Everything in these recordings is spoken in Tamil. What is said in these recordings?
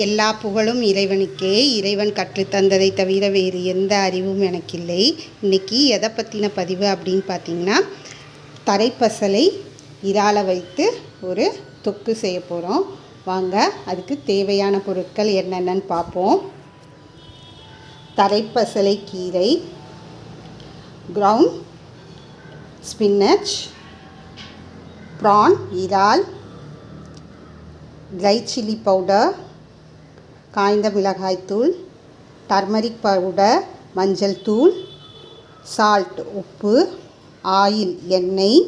எல்லா புகழும் இறைவனுக்கே. இறைவன் கற்றுத்தந்ததை தவிர வேறு எந்த அறிவும் எனக்கில்லை. இன்னைக்கு எதை பற்றின பதிவு அப்படின்னு பார்த்தீங்கன்னா தரைப்பசலை இறால வைத்து ஒரு தொக்கு செய்ய போகிறோம் வாங்க அதுக்கு தேவையான பொருட்கள் என்னென்னன்னு பார்ப்போம். தரைப்பசலை கீரை க்ரௌண்ட் ஸ்பின்னச் ப்ரான் இறால் ட்ரை சில்லி பவுடர் காய்ந்த மிளகாய்த்தூள் டர்மரிக் பவுடர் மஞ்சள் தூள் சால்ட் உப்பு ஆயில் எண்ணெய்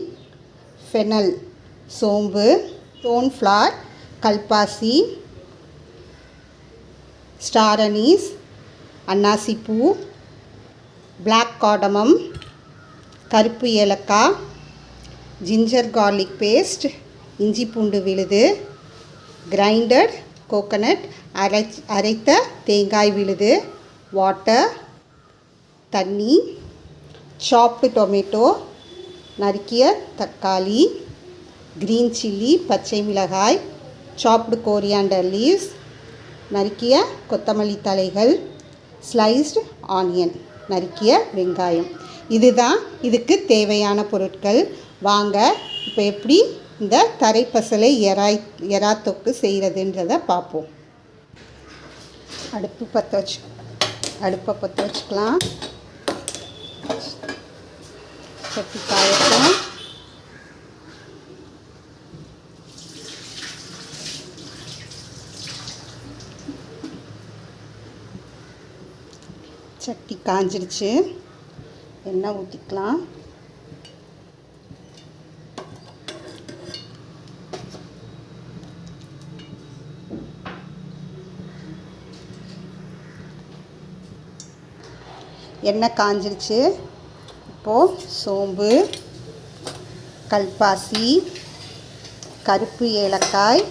ஃபெனல் சோம்பு டோன் ஃப்ளார் கல்பாசி ஸ்டார் அனீஸ் அன்னாசிப்பூ பிளாக் காடமம் கருப்பு ஏலக்காய் ஜிஞ்சர் கார்லிக் பேஸ்ட் இஞ்சி பூண்டு விழுது கிரைண்டட் கோகனட் அரை அரைத்த தேங்காய் விழுது வாட்டர் தண்ணி சாப்டு டொமேட்டோ நறுக்கிய தக்காளி க்ரீன் சில்லி பச்சை மிளகாய் சாப்டு கோரியாண்டர் லீவ்ஸ் நறுக்கிய கொத்தமல்லி தலைகள் ஸ்லைஸ்டு ஆனியன் நறுக்கிய வெங்காயம். இதுதான் இதுக்கு தேவையான பொருட்கள். வாங்க இப்போ எப்படி இந்த தரைப்பசலை எறாய் எறா தொக்கு செய்கிறதுன்றதை பார்ப்போம் அடுப்பு பற்ற வச்சு அடுப்பை பற்ற வச்சுக்கலாம். சட்டி காயட்டும். சட்டி காஞ்சிருச்சு. எண்ணெய் ஊற்றிக்கலாம் எண்ணெய் காஞ்சிருச்சு. இப்போது சோம்பு கல்பாசி கருப்பு ஏலக்காய்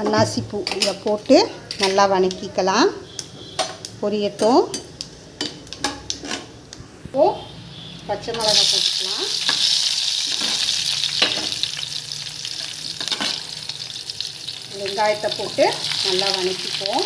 அன்னாசிப்பூ இதை போட்டு நல்லா வணக்கிக்கலாம். பொரியட்டும். இப்போது பச்சை மிளகாய் போட்டுக்கலாம். வெங்காயத்தை போட்டு நல்லா வணக்கிப்போம்.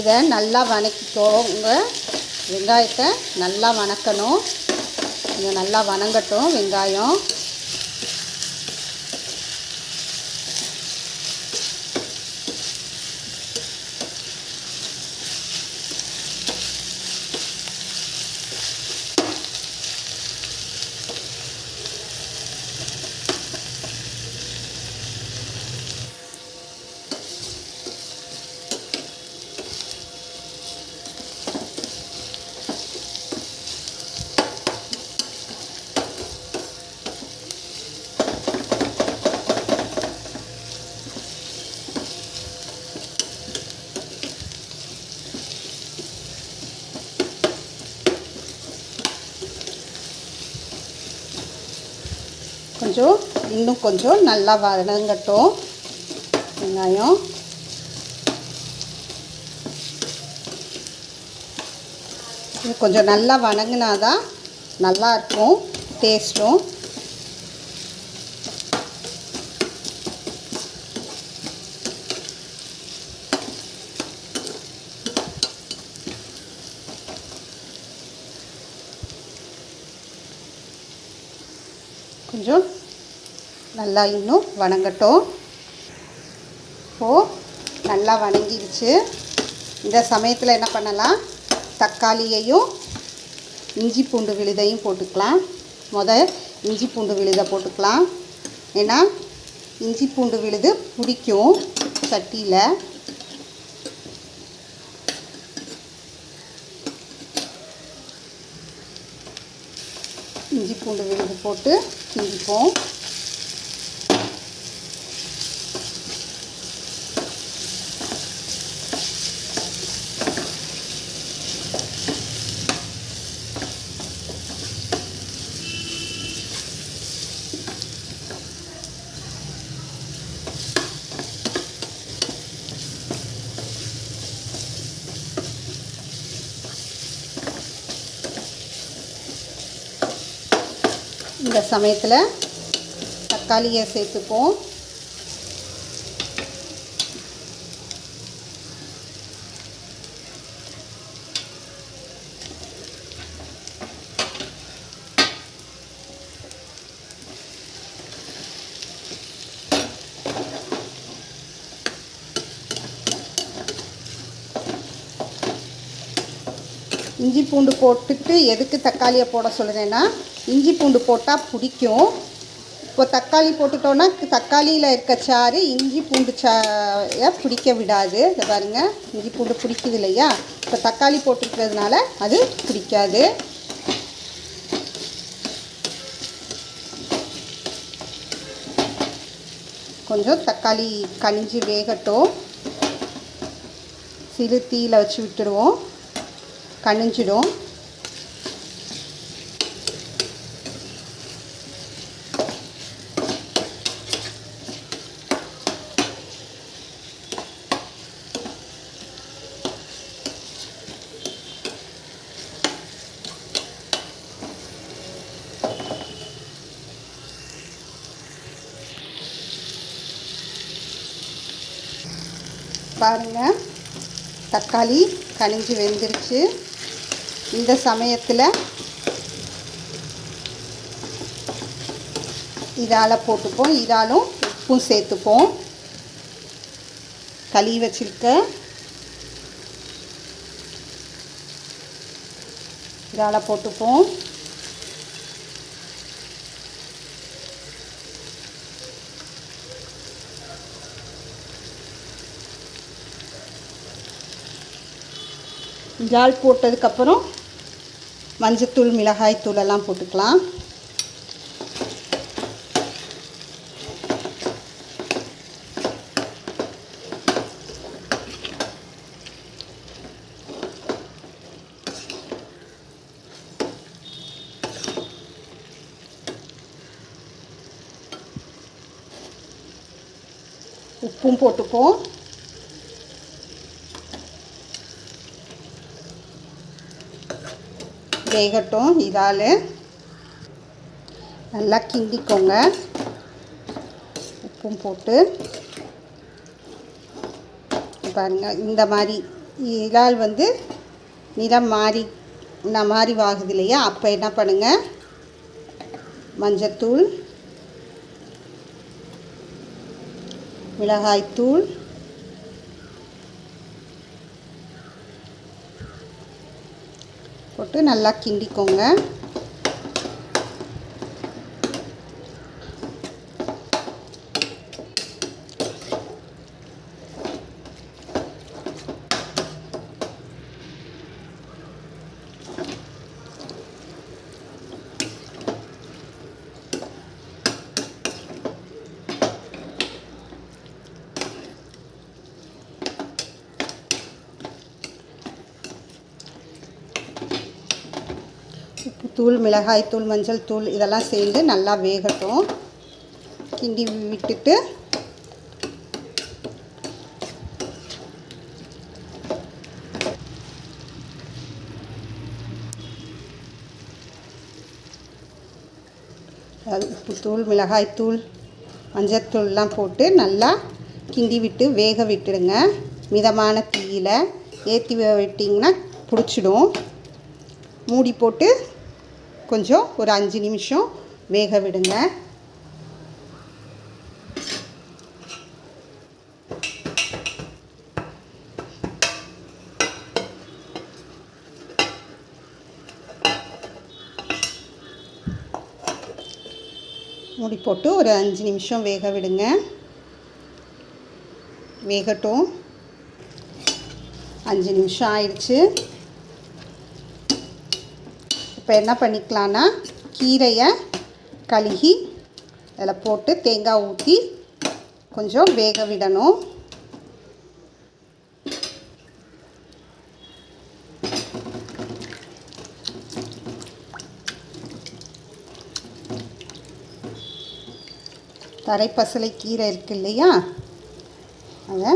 இதை நல்லா வணக்கிக்கோங்க. வெங்காயத்தை நல்லா வணக்கணும். இதை நல்லா வணங்கட்டும் வெங்காயம். கொஞ்சம் இன்னும் கொஞ்சம் நல்லா வணங்கட்டும் வெங்காயம். இது கொஞ்சம் நல்லா வணங்கினா தான் நல்லாயிருக்கும் டேஸ்ட்டும். கொஞ்சம் நல்லா இன்னும் வணங்கட்டும். இப்போது நல்லா வணங்கிடுச்சு. இந்த சமயத்தில் என்ன பண்ணலாம்? தக்காளியையும் இஞ்சி பூண்டு விழுதையும் போட்டுக்கலாம். முத இஞ்சி பூண்டு விழுதை போட்டுக்கலாம். ஏன்னா இஞ்சி பூண்டு விழுது பிடிக்கும் சட்டியில். இஞ்சி பூண்டு விழுது போட்டு கிண்டிப்போம். சமயத்தில் தக்காளியை சேர்த்துப்போம். இஞ்சி பூண்டு போட்டுட்டு எதுக்கு தக்காளியை போட சொல்கிறேன்னா இஞ்சி பூண்டு போட்டால் பிடிக்கும். இப்போ தக்காளி போட்டுட்டோன்னா தக்காளியில் இருக்க சாறு இஞ்சி பூண்டு சாயை பிடிக்க விடாது. இதை பாருங்கள் இஞ்சி பூண்டு பிடிக்குது இல்லையா? இப்போ தக்காளி போட்டுருக்கிறதுனால அது பிடிக்காது. கொஞ்சம் தக்காளி கனிஞ்சு வேகட்டும். சிறு தீயில் வச்சு விட்டுடுவோம் கனிஞ்சிடும். பாருங்கள் தக்காளி கனிஞ்சு வெந்துருச்சு. இந்த சமயத்தில் இதால் போட்டுப்போம். இதாலும் உப்பும் சேர்த்துப்போம். கழுவி வச்சுருக்க. இதால் போட்டுப்போம். இறால் போட்டதுக்கப்புறம் மஞ்சத்தூள் மிளகாய் தூள் எல்லாம் போட்டுக்கலாம். உப்பும் போட்டுப்போம். வேகட்டும் இதால் நல்லா கிண்டிக்கோங்க. உப்பும் போட்டு. பாருங்கள் இந்த மாதிரி இறால் வந்து நிறம் மாறி நான் மாறி வாகுது இல்லையா? அப்போ என்ன பண்ணுங்கள் மஞ்சத்தூள் மிளகாய்த்தூள் போட்டு நல்லா கிண்டிக்கோங்க. தூள் மிளகாய் தூள் மஞ்சள் தூள் இதெல்லாம் சேர்ந்து நல்லா வேகட்டும். கிண்டி விட்டுட்டு தூள் உப்புத்தூள் மிளகாய்த்தூள் மஞ்சத்தூள்லாம் போட்டு நல்லா கிண்டி விட்டு வேக விட்டுடுங்க. மிதமான தீயில் ஏற்றி விட்டிங்கன்னா பிடிச்சிடும். மூடி போட்டு கொஞ்சம் ஒரு அஞ்சு நிமிஷம் வேக விடுங்க. மூடி போட்டு ஒரு அஞ்சு நிமிஷம் வேக விடுங்க. வேகட்டும். அஞ்சு நிமிஷம் ஆயிடுச்சு. இப்போ என்ன பண்ணிக்கலான்னா கீரையை கழுகி அதில் போட்டு தேங்காய் ஊற்றி கொஞ்சம் வேக விடணும். தரைப்பசலை கீரை இருக்கு இல்லையா? அதை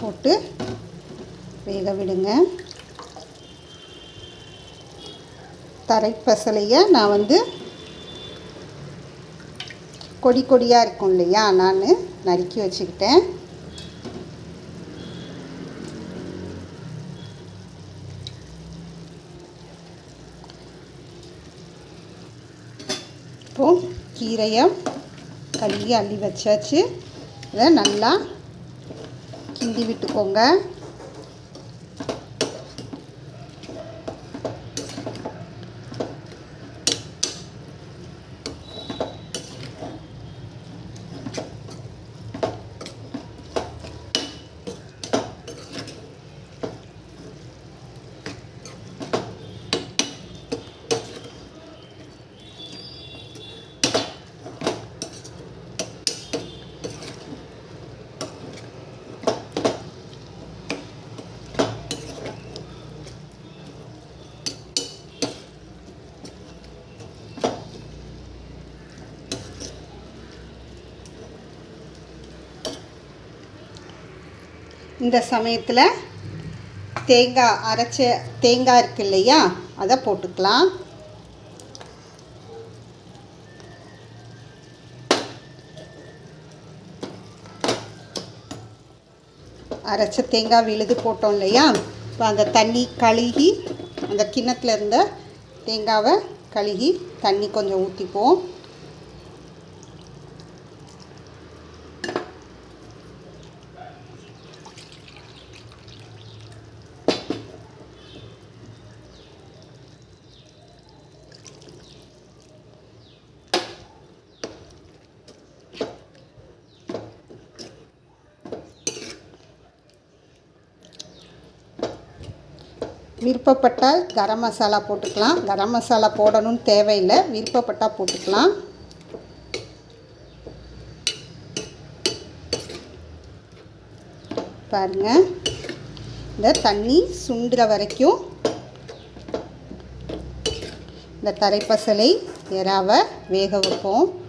போட்டு வேக விடுங்க. தரைப்பசலையை நான் வந்து கொடி கொடியாக இருக்கும் இல்லையா நான் நறுக்கி வச்சுக்கிட்டேன். இப்போது கீரையை கழுவி அள்ளி வச்சாச்சு. இதை நல்லா கிண்டி விட்டுக்கோங்க. இந்த சமயத்தில் தேங்காய் அரைச்ச தேங்காய் இருக்கு இல்லையா? அதை போட்டுக்கலாம். அரைச்ச தேங்காய் விழுது போட்டோம் இல்லையா? இப்போ அந்த தண்ணி கழுகி அந்த கிண்ணத்தில் இருந்த தேங்காவை கழுகி தண்ணி கொஞ்சம் ஊற்றிப்போம் விருப்பப்பட்டால் கரம் மசாலா போட்டுக்கலாம். கரம் மசாலா போடணும்னு தேவையில்லை. விருப்பப்பட்டால் போட்டுக்கலாம். பாருங்கள் இந்த தண்ணி சுண்டுற வரைக்கும் இந்த தரைப்பசலை எறாவை வேக வைப்போம்.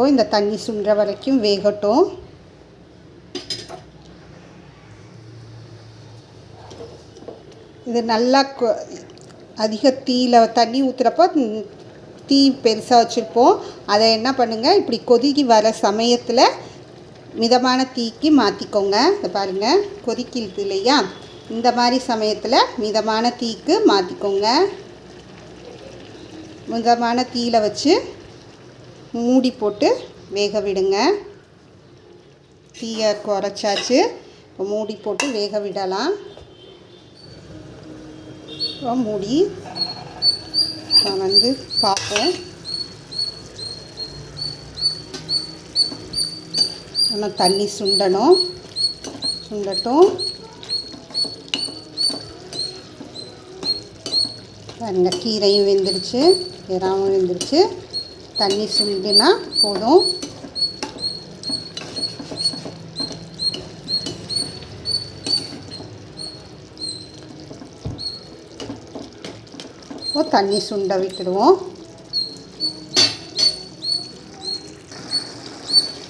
இப்போது இந்த தண்ணி சுண்டுற வரைக்கும் வேகட்டும். இது நல்லா கொ- அதிக தீயில் தண்ணி ஊற்றுறப்போ தீ பெருசாக வச்சுருப்போம். அதை என்ன பண்ணுங்கள் இப்படி கொதிக்கி வர சமயத்தில் மிதமான தீக்கு மாற்றிக்கோங்க இதை பாருங்கள் கொதிக்கிது இல்லையா? இந்த மாதிரி சமயத்தில் மிதமான தீக்கு மாற்றிக்கோங்க மிதமான தீயில வச்சு மூடி போட்டு வேக விடுங்க. தீயை குறைச்சாச்சு இப்போ மூடி போட்டு வேக விடலாம். இப்போ மூடி. இப்போ வந்து பார்ப்போம். ஆனால் தண்ணி சுண்டணும். சுண்டட்டும். பாருங்கள் கீரையும் வெந்துருச்சு. இறாவும் வெந்துருச்சு. தண்ணி சுண்டினா போதும். தண்ணி சுண்ட விட்டுடுவோம்.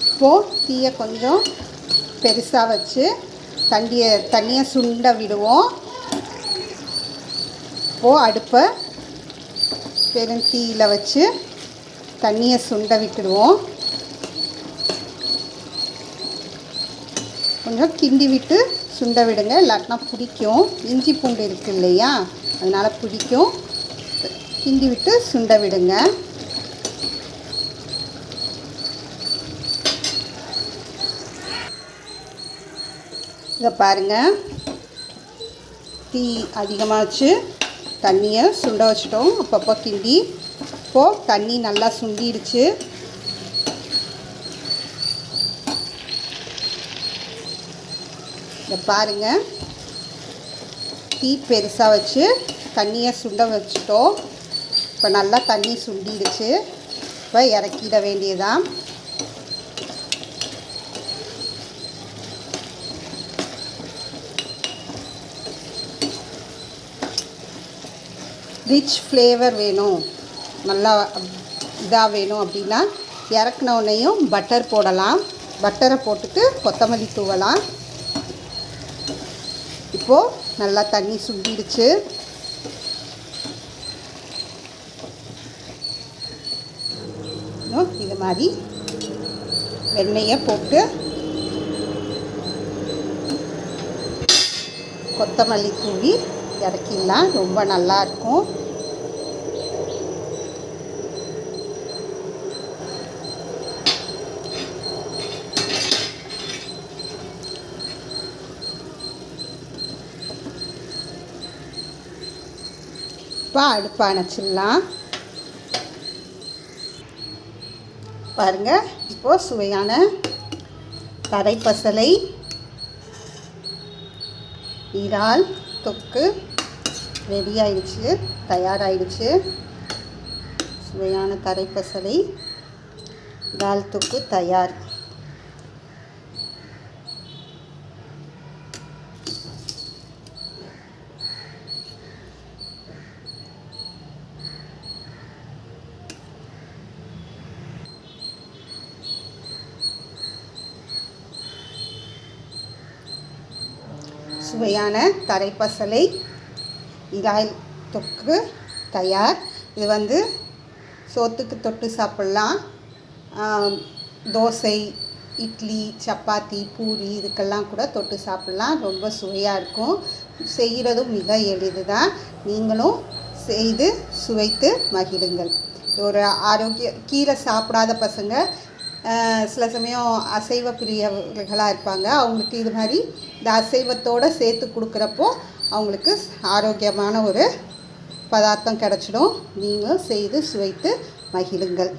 இப்போது தீயை கொஞ்சம் பெருசாக வச்சு தண்ணியை தண்ணியை சுண்ட விடுவோம். இப்போது அடுப்பை பெரும் தீயில் வச்சு தண்ணியை சுண்ட விட்டுடுவோம். கொஞ்சம் கிண்டி விட்டு சுண்ட விடுங்க. இல்லாட்டினா பிடிக்கும். இஞ்சி பூண்டு இருக்குது இல்லையா? அதனால் பிடிக்கும். கிண்டி விட்டு சுண்ட விடுங்க. இதை பாருங்கள் தீ அதிகமாகச்சு தண்ணியை சுண்ட வச்சிட்டோம். அப்பப்போ கிண்டி இப்போது தண்ணி நல்லா சுண்டிடுச்சு. இதை பாருங்கள் டீ பெருசாக வச்சு தண்ணியை சுண்ட வச்சிட்டோம். இப்போ நல்லா தண்ணி சுண்டிடுச்சு. இப்போ இறக்கிட வேண்டியதான் ரிச் ஃப்ளேவர் வேணும். நல்லா இதாக வேணும் அப்படின்னா இறக்குனோடனையும் பட்டர் போடலாம். பட்டரை போட்டுட்டு கொத்தமல்லி தூவலாம். இப்போது நல்லா தண்ணி சுண்டிடுச்சு. இது மாதிரி வெண்ணெயை போட்டு கொத்தமல்லி தூவி இறக்கிடலாம். ரொம்ப நல்லா இருக்கும் அடுப்பு அணைச்சிடலாம். பாருங்கள் இப்போது சுவையான தரைப்பசலை இறால் தொக்கு ரெடி ஆயிடுச்சு தயாராகிடுச்சு சுவையான தரைப்பசலை இறால் தொக்கு தயார். சுவையான தரைப்பசலை இறால் தொக்கு தயார். இது வந்து சோத்துக்கு தொட்டு சாப்பிட்லாம். தோசை இட்லி சப்பாத்தி பூரி இதுக்கெல்லாம் கூட தொட்டு சாப்பிட்லாம். ரொம்ப சுவையாக இருக்கும். செய்கிறதும் மிக எளிது தான் நீங்களும் செய்து சுவைத்து மகிழுங்கள். ஒரு ஆரோக்கிய கீரை சாப்பிடாத பசங்க சில சமயம் அசைவ பிரியர்களாக இருப்பாங்க. அவங்களுக்கு இது மாதிரி இந்த அசைவத்தோடு சேர்த்து கொடுக்குறப்போ அவங்களுக்கு ஆரோக்கியமான ஒரு பதார்த்தம் கிடச்சிடும். நீங்களும் செய்து சுவைத்து மகிழுங்கள்.